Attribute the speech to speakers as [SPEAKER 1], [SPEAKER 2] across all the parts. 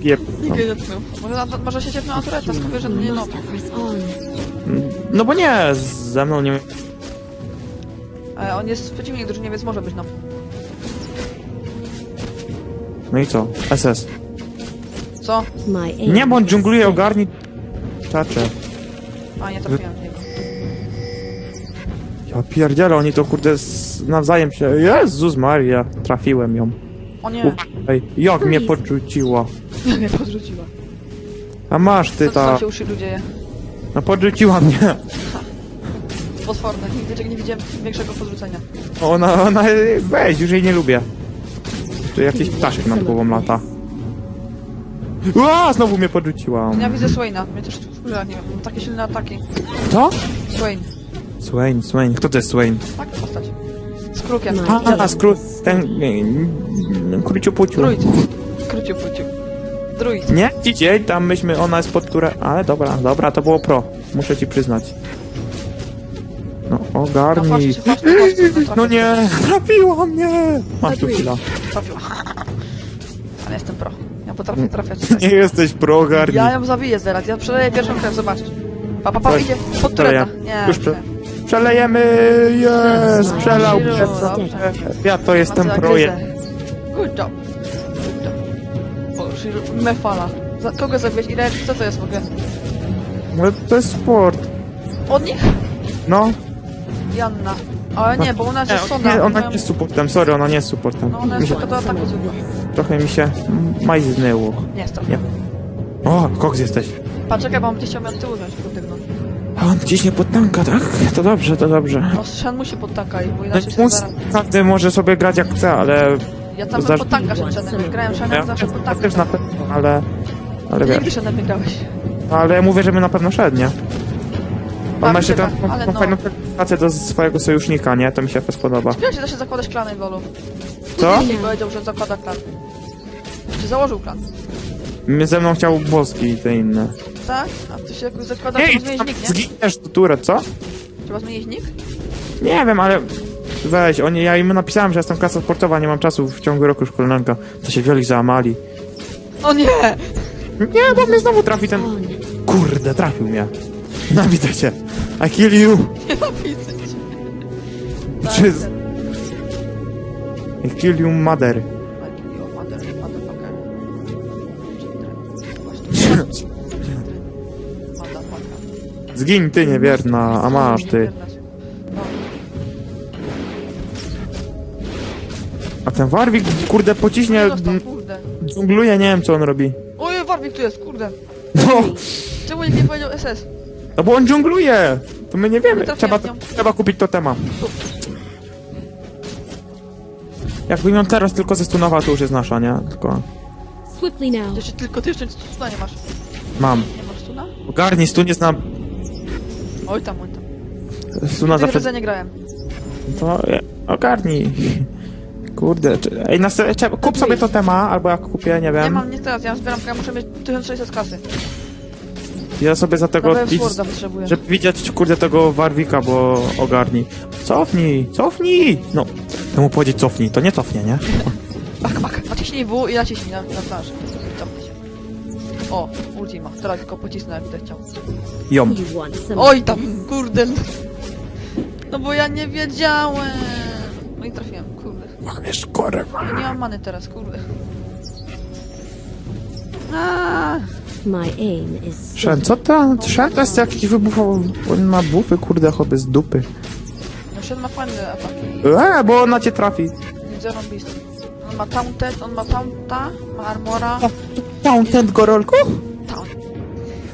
[SPEAKER 1] Jej nie. Może, na, może się ciepnął na tureta, skoro że to nie no.
[SPEAKER 2] No bo nie, ze mną nie...
[SPEAKER 1] E, on jest przeciwnik drużynie, więc może być no.
[SPEAKER 2] No i co? SS.
[SPEAKER 1] Co?
[SPEAKER 2] Nie, bo on dżungluje,
[SPEAKER 3] set.
[SPEAKER 2] ogarni... Czacze.
[SPEAKER 1] A, nie trafiłem w niego.
[SPEAKER 2] Ja pierdzielę, oni to kurde z... nawzajem się... Jezus Maria, trafiłem ją.
[SPEAKER 1] O nie,
[SPEAKER 2] Ej, jak mnie podrzuciła.
[SPEAKER 1] Mnie podrzuciła.
[SPEAKER 2] A masz
[SPEAKER 1] Co
[SPEAKER 2] ty
[SPEAKER 1] tam
[SPEAKER 2] ta...
[SPEAKER 1] się u Shiru dzieje?
[SPEAKER 2] No podrzuciła mnie.
[SPEAKER 1] Potworne, nigdy nie widziałem większego podrzucenia.
[SPEAKER 2] Ona, ona... Weź, już jej nie lubię. Tu jakiś ptaszek nad głową lata. Ła, znowu mnie podrzuciła.
[SPEAKER 1] Ja widzę Swaina, mnie też wkurza, nie wiem, mam takie silne ataki.
[SPEAKER 2] Co?
[SPEAKER 1] Swain,
[SPEAKER 2] Swain, Swain. Kto to jest Swain?
[SPEAKER 1] tak postać. Z krukiem.
[SPEAKER 3] No.
[SPEAKER 2] A, skrót... Ten... Króciu puciu.
[SPEAKER 1] Druid. Króciu płyciu. Druid.
[SPEAKER 2] Nie, dzisiaj tam myśmy, ona jest pod które... Ale dobra, dobra, to było pro. Muszę ci przyznać. No,
[SPEAKER 1] No
[SPEAKER 2] ogarnij.
[SPEAKER 1] patrzcie, patrzcie, patrzcie.
[SPEAKER 2] No nie, trafiła mnie! Masz tu chwila.
[SPEAKER 1] Trafiła. Ale jestem pro. Ja potrafię trafiać.
[SPEAKER 2] Nie jesteś pro, ogarnij.
[SPEAKER 1] Ja ją zabiję zaraz, ja przeleję pierwszą krew, zobaczysz. Pa, pa, pa, idzie pod tureta. Nie,
[SPEAKER 2] Już prze... Przelejemy! Jest! Przelał. Ja to jestem projekt.
[SPEAKER 1] Good job. Good job. Shiru- Mefala. Za kogo zabiłeś? Ile? Co to jest w ogóle?
[SPEAKER 2] No to jest sport.
[SPEAKER 1] Od nich?
[SPEAKER 2] No.
[SPEAKER 1] Janna. Ale nie, bo ona jest
[SPEAKER 2] Nie,
[SPEAKER 1] sonda.
[SPEAKER 2] nie, ona nie jest supportem, sorry, ona nie jest supportem.
[SPEAKER 1] No ona
[SPEAKER 2] Mi
[SPEAKER 1] jest
[SPEAKER 2] się,
[SPEAKER 1] tylko do ataku
[SPEAKER 2] trochę mi się majznęło.
[SPEAKER 1] Nie jest to.
[SPEAKER 2] Nie. O, koks jesteś.
[SPEAKER 1] Patrz, czekaj, bo on gdzieś chciał mnie od tyłu wziąć, podygną.
[SPEAKER 2] A on ciśnie pod tanka, tak? To dobrze, to dobrze.
[SPEAKER 1] No, Shen musi pod tanka i bo inaczej się
[SPEAKER 2] Mus,
[SPEAKER 1] zaraz...
[SPEAKER 2] każdy może sobie grać jak chce, ale...
[SPEAKER 1] Ja tam
[SPEAKER 2] Zasz-
[SPEAKER 1] pod tanka Shenem, jak grałem
[SPEAKER 2] Ja,
[SPEAKER 1] Shenem, zawsze pod
[SPEAKER 2] ja
[SPEAKER 1] tanka.
[SPEAKER 2] też na pewno, ale... Ale
[SPEAKER 1] Ty nigdy
[SPEAKER 2] wiesz,
[SPEAKER 1] Shenem nie grałeś.
[SPEAKER 2] ale ja mówię, żeby na pewno szedł, nie? On
[SPEAKER 1] Tak,
[SPEAKER 2] ma jeszcze
[SPEAKER 1] tak,
[SPEAKER 2] tam
[SPEAKER 1] ale
[SPEAKER 2] tą
[SPEAKER 1] no.
[SPEAKER 2] fajną pracę do swojego sojusznika, nie? To mi się fest podoba.
[SPEAKER 1] Wiesz, że da się zakładać klany w LoLu.
[SPEAKER 2] Co?
[SPEAKER 1] I powiedział, że zakłada klan. Czy założył klan?
[SPEAKER 2] Mnie ze mną chciał boski i te inne.
[SPEAKER 1] Tak? A ty się jakoś zakłada,
[SPEAKER 2] Ej,
[SPEAKER 1] trzeba zmienić nick, nie?
[SPEAKER 2] zginiesz do turę, co?
[SPEAKER 1] Trzeba zmienić nick?
[SPEAKER 2] Nie wiem, ale... Weź, oni, ja im napisałem, że jestem klasa sportowa, nie mam czasu w ciągu roku szkolnego. To się wioli załamali.
[SPEAKER 1] O nie!
[SPEAKER 2] Nie, bo mnie znowu trafi ten... Kurde, trafił mnie. Nienawidzę cię. I kill you.
[SPEAKER 1] Cię. Tak,
[SPEAKER 2] Czy- I kill you mother.
[SPEAKER 1] I kill you, mother, motherfucker. Właśnie. Motherfucker.
[SPEAKER 2] Zgiń ty niewierna, a masz ty. Ten Warwik, kurde, pociśnie,
[SPEAKER 1] nie dostał, kurde.
[SPEAKER 2] dżungluje, nie wiem co on robi.
[SPEAKER 1] Oj, Warwick tu jest, kurde.
[SPEAKER 2] No,
[SPEAKER 1] Czemu nikt nie powiedział SS?
[SPEAKER 2] no bo on dżungluje. To my nie wiemy. Trzeba,
[SPEAKER 1] nią.
[SPEAKER 2] trzeba kupić to tema. Jakbym ją teraz tylko zestunował, to już jest nasza, nie? Tylko
[SPEAKER 3] Swiftly now.
[SPEAKER 1] Jeszcze tylko ty jeszcze stuna nie masz.
[SPEAKER 2] mam.
[SPEAKER 1] Nie masz stuna?
[SPEAKER 2] Ogarnij, stun jest na...
[SPEAKER 1] Oj tam, oj tam.
[SPEAKER 2] Stuna
[SPEAKER 1] Zawsze...
[SPEAKER 2] zawsze...
[SPEAKER 1] nie grałem.
[SPEAKER 2] To e, ogarnij. Kurde, czy... Ej, na se... trzeba- kup sobie to tema, albo jak kupię, nie
[SPEAKER 1] Nie
[SPEAKER 2] wiem.
[SPEAKER 1] mam, nie teraz, ja zbieram, ja muszę mieć 1600 kasy.
[SPEAKER 2] Ja sobie za tego... Idź-
[SPEAKER 1] potrzebuję.
[SPEAKER 2] Żeby widzieć, kurde, tego Warwika, bo ogarnij. Cofnij, cofnij! No, temu powiedzieć cofnij, to nie cofnie, nie?
[SPEAKER 1] Bak, bak, naciśnij W i naciśnij na, na planszę. Cofnij się. O, ultima. Teraz tylko pocisnę jak będę chciał.
[SPEAKER 2] Ją.
[SPEAKER 3] You want some
[SPEAKER 1] Oj tam, kurde. No bo ja nie wiedziałem. No i trafiłem, kurde.
[SPEAKER 2] Wiesz, kurwa.
[SPEAKER 1] Nie mam many teraz.
[SPEAKER 3] My aim is.
[SPEAKER 2] Szen, co to? Szen to jest jakiś wybuch... On ma bufy, kurde, choby z dupy.
[SPEAKER 1] No Shen ma fajne ataki.
[SPEAKER 2] Eee, bo ona cię trafi.
[SPEAKER 1] Widzę rąbisty. On ma taunted, on ma taunta, ma armora.
[SPEAKER 2] Taunted gorolku?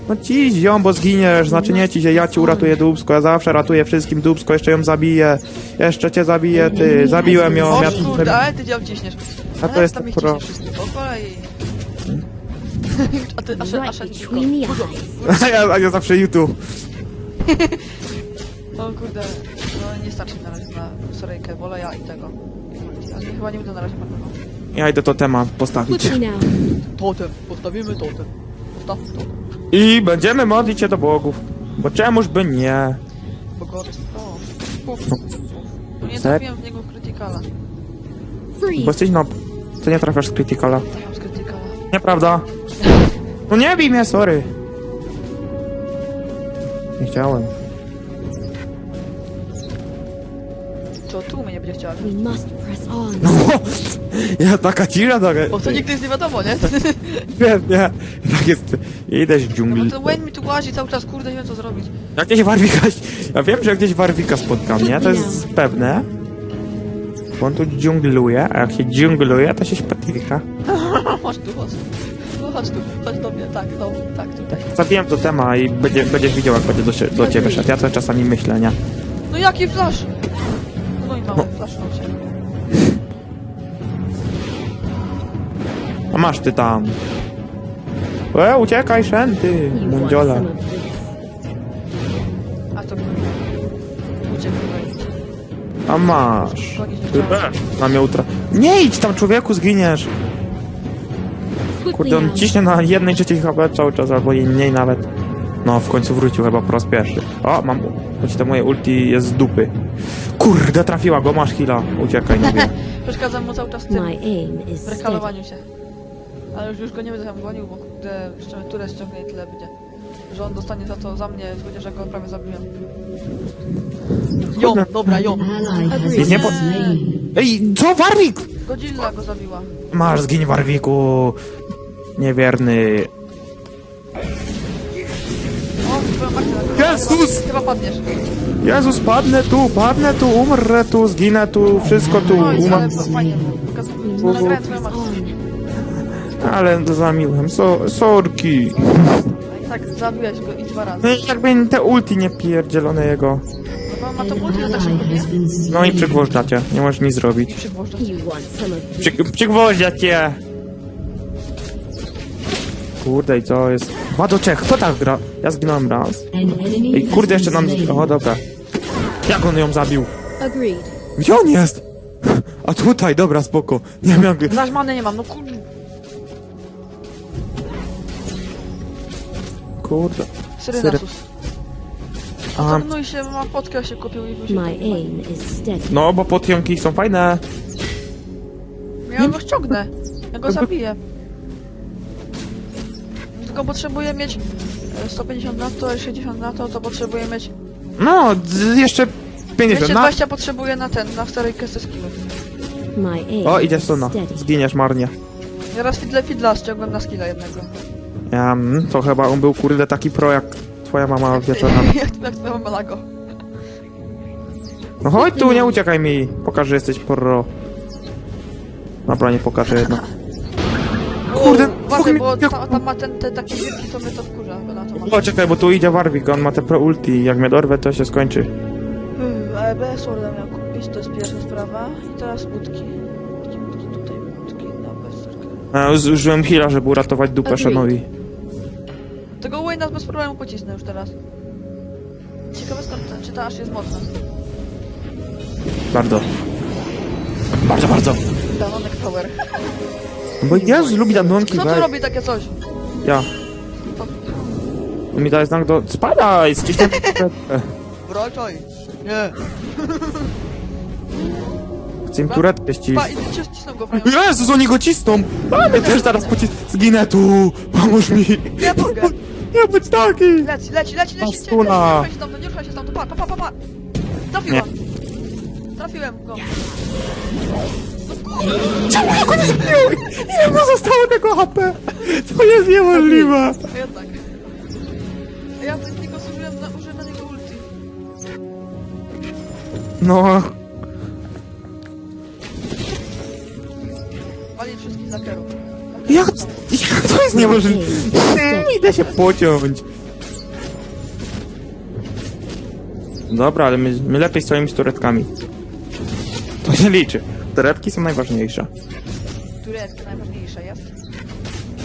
[SPEAKER 2] No ci ziom, bo zginiesz, znaczy nie ci, że ja ci uratuję dubsko, ja zawsze ratuję wszystkim dubsko, jeszcze ją zabiję. Jeszcze cię zabiję, ty, zabiłem ją,
[SPEAKER 1] O
[SPEAKER 2] ja...
[SPEAKER 1] kurde, ale ty dział ciśniesz.
[SPEAKER 2] A to jest
[SPEAKER 1] tam ich
[SPEAKER 2] pro.
[SPEAKER 1] ciśniesz wszystkich, po kolei. A ty, a Shen, a
[SPEAKER 3] Right
[SPEAKER 1] Shen
[SPEAKER 3] between the eyes.
[SPEAKER 2] A ja, a ja zawsze YouTube.
[SPEAKER 1] O kurde, no nie starczy na razie na Sorejkę, wolę ja i tego. Ale nie, chyba nie będę na razie marnował.
[SPEAKER 2] Ja idę to temat postawić.
[SPEAKER 1] Totem, postawimy totem. Postawmy totem.
[SPEAKER 2] I będziemy modlić się do bogów. Bo czemuż by nie?
[SPEAKER 1] Pogody, o. Puf, puf. No nie
[SPEAKER 2] Set.
[SPEAKER 1] trafiłem w niego krytykala.
[SPEAKER 2] Bo
[SPEAKER 3] Freeze.
[SPEAKER 2] jesteś no... Ty nie trafiasz z Criticala.
[SPEAKER 1] Trafiam z krytykala.
[SPEAKER 2] Nieprawda. No nie bij mnie, sorry. Nie chciałem.
[SPEAKER 1] Będzie chciała?
[SPEAKER 3] We must press on.
[SPEAKER 2] Ja taka cisza, taka...
[SPEAKER 1] Bo to nigdy jest nie wiadomo, nie?
[SPEAKER 2] Pewnie. Tak jest. Idę z
[SPEAKER 1] No
[SPEAKER 2] dżungli.
[SPEAKER 1] ten Wayne mi tu łazi cały czas, kurde, nie wiem co zrobić.
[SPEAKER 2] Jak gdzieś Warwika... Ja wiem, że gdzieś Warwika spotkam, nie? To jest pewne. Bo on tu dżungluje, a jak się dżungluje, to się spotyka.
[SPEAKER 1] Chodź tu, chodź. No chodź tu, chodź do mnie, tak, no, tak, tutaj.
[SPEAKER 2] Zabiłem to tema i będzie, będziesz widział, jak będzie do, do ciebie szedł. Ja to czasami myślę, nie?
[SPEAKER 1] No jaki flash? No się.
[SPEAKER 2] A masz ty tam. E, uciekaj, szęty, mundziola.
[SPEAKER 1] A to.
[SPEAKER 2] A masz. Ty też. Na mnie utra... Nie idź tam, człowieku, zginiesz. Kurde, on ciśnie na jednej trzeciej HP cały czas, albo i mniej nawet. No, w końcu wrócił chyba po raz pierwszy. O, mam... Choć to moje ulti jest z dupy. Kurde, trafiła go, masz heala. Uciekaj, no wiem.
[SPEAKER 1] Przeszkadzam mu cały czas w tym
[SPEAKER 3] My aim is steady.
[SPEAKER 1] rekalowaniu się. Ale już, już go nie będę tam gonił, bo kurde, jeszcze turę ściągnie i tyle będzie. Że on dostanie za to za mnie, chociaż ja go prawie zabiłem. Jo, dobra, jo.
[SPEAKER 2] I nie po... Ej, co, Warwik?
[SPEAKER 1] Godzilla go zabiła.
[SPEAKER 2] Masz, zgiń, Warwiku. Niewierny. Jezus!
[SPEAKER 1] Chyba padniesz.
[SPEAKER 2] Jezus, padnę tu, padnę tu, umrę tu, zginę tu, wszystko tu,
[SPEAKER 1] No i ale
[SPEAKER 2] umam.
[SPEAKER 1] fajnie. Pokazuję, nagrałem twoją.
[SPEAKER 2] Ale zamiłem, so, sorki.
[SPEAKER 1] Tak, zabiłeś go i dwa razy.
[SPEAKER 2] No i jakby te ulti nie pierdzielone jego.
[SPEAKER 1] No ma to multi, to tak nie?
[SPEAKER 2] No i przygwożdża cię, nie możesz nic zrobić.
[SPEAKER 3] This?
[SPEAKER 2] Przy, przygwożdża cię! Kurde, i co jest? Dwa do trzech, kto tak gra? Ja zginąłem raz. Ej, kurde, jeszcze nam... O, dobra. Jak on ją zabił? Gdzie on jest? A tutaj, dobra, spoko. Nie wiem jak...
[SPEAKER 1] Znasz many nie mam, no kurde.
[SPEAKER 2] Kurde.
[SPEAKER 1] Syrenasus.
[SPEAKER 2] A,
[SPEAKER 1] No i się ma fotkę się kupił i
[SPEAKER 3] steady.
[SPEAKER 2] no, bo podjąki są fajne.
[SPEAKER 1] Ja go ściągnę. Ja go zabiję. Tylko potrzebuję mieć e, 150 na to, 60 na to, to potrzebuję mieć...
[SPEAKER 2] No, jeszcze 50. Na...
[SPEAKER 1] 220 potrzebuję na ten, na starej kesę skillów.
[SPEAKER 2] O, idzie
[SPEAKER 3] is
[SPEAKER 2] strona.
[SPEAKER 3] steady.
[SPEAKER 2] Zginiesz marnie.
[SPEAKER 1] Ja raz fidle fidla ściągłem na skilla jednego.
[SPEAKER 2] Ja, mm, to chyba on był kurde taki pro jak twoja mama wieczorna.
[SPEAKER 1] jak, jak twoja mama go.
[SPEAKER 2] No chodź tu, nie uciekaj mi. Pokaż, że jesteś pro. Dobra, nie pokażę jednak. Kurde,
[SPEAKER 1] Uważaj, bo ta, tam ma ten, te takie wielki, to mnie to wkurza.
[SPEAKER 2] O, czekaj, bo tu idzie Warwick, on ma te pro ulti. Jak mnie dorwę, to się skończy.
[SPEAKER 1] Hmm, Ale bez Sworda miał kupić, to jest pierwsza sprawa. I teraz łódki. Gdzie łódki? Tutaj łódki, na bezcerkę.
[SPEAKER 2] A, uz- Użyłem heala, żeby uratować dupę
[SPEAKER 3] Agreed.
[SPEAKER 2] Shanowi.
[SPEAKER 1] Tego Wayne'a bez problemu pocisnę już teraz. Ciekawe skąd, czy ta aż jest mocna.
[SPEAKER 2] Bardzo. Bardzo, bardzo.
[SPEAKER 1] Danonek Power.
[SPEAKER 2] No Bo Jezus lubi danonki,
[SPEAKER 1] Kto tu
[SPEAKER 2] weź.
[SPEAKER 1] robi takie coś?
[SPEAKER 2] Ja.
[SPEAKER 1] To...
[SPEAKER 2] On mi daje znak do... Spadaj! Ściśnę...
[SPEAKER 1] Wracaj! Nie!
[SPEAKER 2] Chcę im turetkę ścić.
[SPEAKER 1] Pa, i cię ścisnął go w
[SPEAKER 2] Jezus, oni go cisną! A mnie też zaraz pocis... Zginę tu! Pomóż mi!
[SPEAKER 1] Nie mogę!
[SPEAKER 2] Nie bądź taki!
[SPEAKER 1] Leci, leci, leci, leci!
[SPEAKER 2] Pastuna.
[SPEAKER 1] Nie ruszaj się tam, nie ruszaj się tam, pa, pa, pa, pa, pa! Trafiłam! Trafiłem go!
[SPEAKER 2] Czemu ja go nie zabiłem? Ile mu zostało tego HP? To jest niemożliwe!
[SPEAKER 1] A jednak. A ja z niego zużyłem na, użyłem na niego ulti.
[SPEAKER 2] No...
[SPEAKER 1] Wali wszystkich lakerów.
[SPEAKER 2] Jak... jak to jest niemożliwe? Nie idę się pociąć. Dobra, ale my, my lepiej stoimy z turetkami. To się liczy. Turetki są najważniejsze.
[SPEAKER 1] Turetka najważniejsza jest.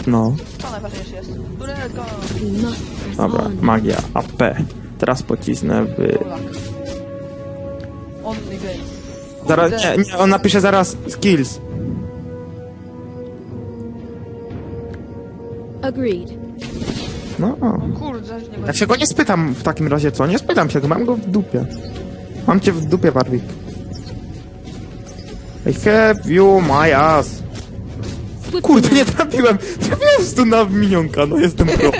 [SPEAKER 2] No.
[SPEAKER 1] Co najważniejsze jest? Turetka!
[SPEAKER 3] We must press
[SPEAKER 2] Dobra,
[SPEAKER 3] on.
[SPEAKER 2] magia, AP. Teraz pocisnę w...
[SPEAKER 1] Polak. Only game.
[SPEAKER 2] Zaraz, nie, nie, on napisze zaraz skills.
[SPEAKER 3] Agreed.
[SPEAKER 2] No.
[SPEAKER 1] Kurde, nie
[SPEAKER 2] Ja
[SPEAKER 1] będzie.
[SPEAKER 2] się go nie spytam w takim razie, co? Nie spytam się go, mam go w dupie. Mam cię w dupie, Warwick. I have you my ass. Kurde, nie trafiłem! Trafiłem w stu na minionka, no jestem pro.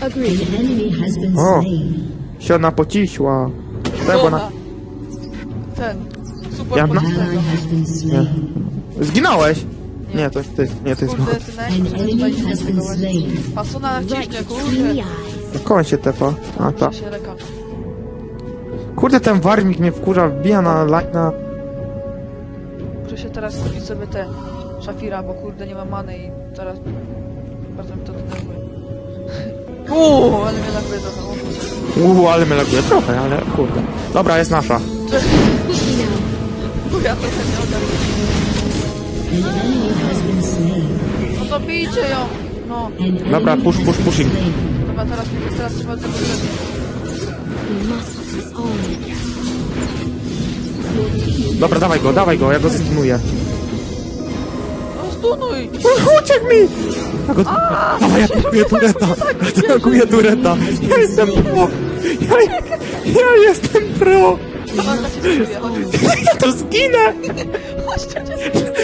[SPEAKER 4] Enemy has been
[SPEAKER 2] O,
[SPEAKER 4] slain.
[SPEAKER 2] siona na...
[SPEAKER 1] Dobra. Ten. Super
[SPEAKER 2] Ja na-
[SPEAKER 4] Ally
[SPEAKER 1] pocisnął.
[SPEAKER 4] has been slain.
[SPEAKER 2] Zginąłeś? Nie, to ty, nie, to jest...
[SPEAKER 1] Kurde, ty na
[SPEAKER 4] An
[SPEAKER 1] jakim
[SPEAKER 4] enemy has been slain.
[SPEAKER 1] Pasuna
[SPEAKER 3] Right
[SPEAKER 1] naciśnie,
[SPEAKER 3] between
[SPEAKER 1] kurde.
[SPEAKER 2] Koń się tepa. A, ta.
[SPEAKER 1] się.
[SPEAKER 2] Kurde, ten warmik mnie wkurza, wbija na lajna.
[SPEAKER 1] Muszę się teraz kupić sobie te szafira, bo kurde nie mam many i teraz bardzo mi to denerwuje. Uuu, ale mnie laguje trochę. o kurde.
[SPEAKER 2] Uuu, ale mnie laguje trochę, ale kurde. Dobra, jest nasza.
[SPEAKER 1] Bo ja trochę nie ogarnię. No to bijcie ją! No,
[SPEAKER 2] Dobra, push, push, pushing.
[SPEAKER 1] dobra, teraz, teraz trzeba tego zrobić.
[SPEAKER 2] Dobra, dawaj go, dawaj go, ja go zestimuję.
[SPEAKER 1] No stunuj!
[SPEAKER 2] Uciekł mi! Ja go... Dawaj, ja tankuję tureta! Ja tankuję tureta! Ja jestem pro! Ja, ja jestem pro!
[SPEAKER 1] Dobra, tak się chodź.
[SPEAKER 2] Ja to zginę!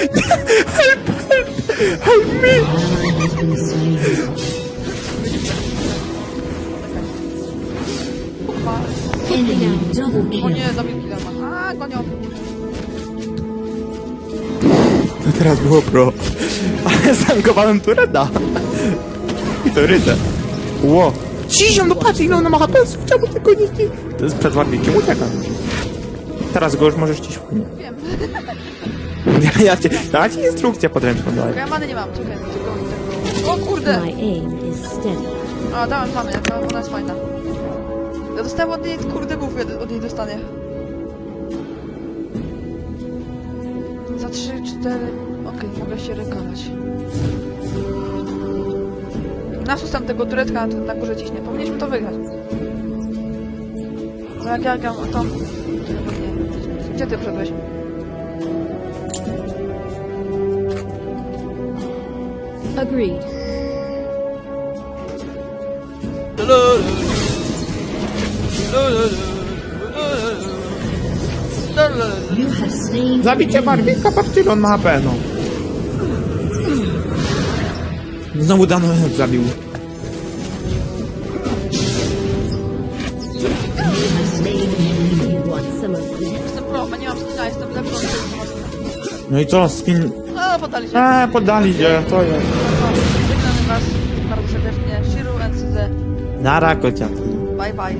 [SPEAKER 2] Help, help! Help me!
[SPEAKER 1] O nie, zabił killa ma. A, gonią.
[SPEAKER 2] To teraz było pro. Ale zankowałem tureta. I to ryzę. Ło. Cizią, no patrz ile ona ma HP, czemu tylko nie To jest przed warwikiem, uciekam. Teraz go już możesz cisnąć.
[SPEAKER 1] Wiem.
[SPEAKER 2] Ja, ja cię, dała ci instrukcję podręczną
[SPEAKER 1] Tylko
[SPEAKER 2] daj.
[SPEAKER 1] ja many nie mam, czekaj, tylko tego... O kurde!
[SPEAKER 3] My aim is steady.
[SPEAKER 1] A, dałem mamy, to ona jest fajna. Ja dostałem od niej kurde buf, jed- od niej dostanie. Za 3, 4... Okej, mogę się rekować. Nasus tam tego turetka na, na górze ciśnie. Powinniśmy to wygrać. No jak ja gram, to... Nie. Gdzie ty wszedłeś?
[SPEAKER 3] Agreed.
[SPEAKER 4] You have slain
[SPEAKER 2] Zabicie on ma HP, no. Znowu dano zabił.
[SPEAKER 3] You want some of this?
[SPEAKER 1] Jestem pro, bo nie mam skina, jestem lepszy od tego.
[SPEAKER 2] No i co, skin...
[SPEAKER 1] No, podali się.
[SPEAKER 2] Eee, poddali się, to jest.
[SPEAKER 1] 나라
[SPEAKER 2] 거잖아.
[SPEAKER 4] 바이바이.